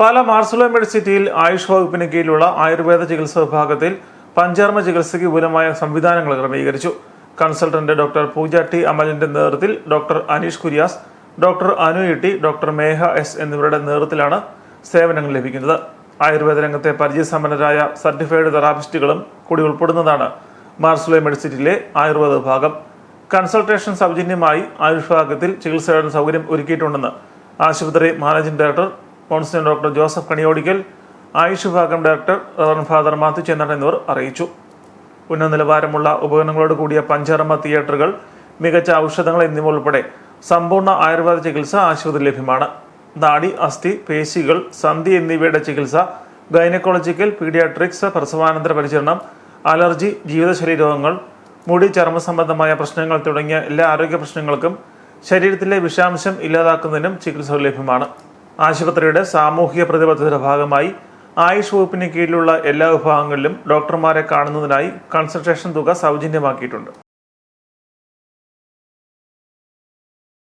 പാല മാർസുല മെഡിസിറ്റിയിൽ ആയുഷ് വകുപ്പിന് കീഴിലുള്ള ആയുർവേദ ചികിത്സാ വിഭാഗത്തിൽ പഞ്ചാർമ ചികിത്സയ്ക്ക് വിപുലമായ സംവിധാനങ്ങൾ ക്രമീകരിച്ചു. കൺസൾട്ടന്റ് ഡോക്ടർ പൂജ ടി അമലിന്റെ നേതൃത്വത്തിൽ doctor Aneesh Kuriakose doctor Anu Itty doctor Meha S എന്നിവരുടെ നേതൃത്വത്തിലാണ് സേവനങ്ങൾ ലഭിക്കുന്നത്. ആയുർവേദ രംഗത്തെ പരിചയസമ്പന്നരായ സർട്ടിഫൈഡ് തെറാപ്പിസ്റ്റുകളും കൂടി ഉൾപ്പെടുന്നതാണ് മാർസുല മെഡിസിറ്റിയിലെ ആയുർവേദ വിഭാഗം. കൺസൾട്ടേഷൻ സൗജന്യമായി ആയുഷ് വിഭാഗത്തിൽ ചികിത്സയുടെ സൗകര്യം ഒരുക്കിയിട്ടുണ്ടെന്ന് ആശുപത്രി managing director constant doctor Joseph Kaniyodickal AYUSH വിഭാഗം ഡയറക്ടർ ഫാദർ മാത്യു ചെന്നട എന്നിവർ അറിയിച്ചു. ഉന്നത നിലവാരമുള്ള ഉപകരണങ്ങളോട് കൂടിയ പഞ്ചകർമ്മ തിയേറ്ററുകൾ മികച്ച ഔഷധങ്ങൾ എന്നിവ ഉൾപ്പെടെ സമ്പൂർണ ആയുർവേദ ചികിത്സ ആശുപത്രി ലഭ്യമാണ്. നാടി അസ്ഥി പേശികൾ സന്ധി എന്നിവയുടെ ചികിത്സ ഗൈനക്കോളജിക്കൽ പീഡിയാട്രിക്സ് പ്രസവാനന്തര പരിചരണം അലർജി ജീവിതശൈലി രോഗങ്ങൾ മുടി ചർമ്മ സംബന്ധമായ പ്രശ്നങ്ങൾ തുടങ്ങിയ എല്ലാ ആരോഗ്യ പ്രശ്നങ്ങൾക്കും ശരീരത്തിലെ വിഷാംശം ഇല്ലാതാക്കുന്നതിനും ചികിത്സകൾ ലഭ്യമാണ്. ആശുപത്രിയുടെ സാമൂഹിക പ്രതിബദ്ധതയുടെ ഭാഗമായി ആയുഷ് വകുപ്പിന് കീഴിലുള്ള എല്ലാ വിഭാഗങ്ങളിലും ഡോക്ടർമാരെ കാണുന്നതിനായി കൺസൾട്ടേഷൻ തുക സൗജന്യമാക്കിയിട്ടുണ്ട്.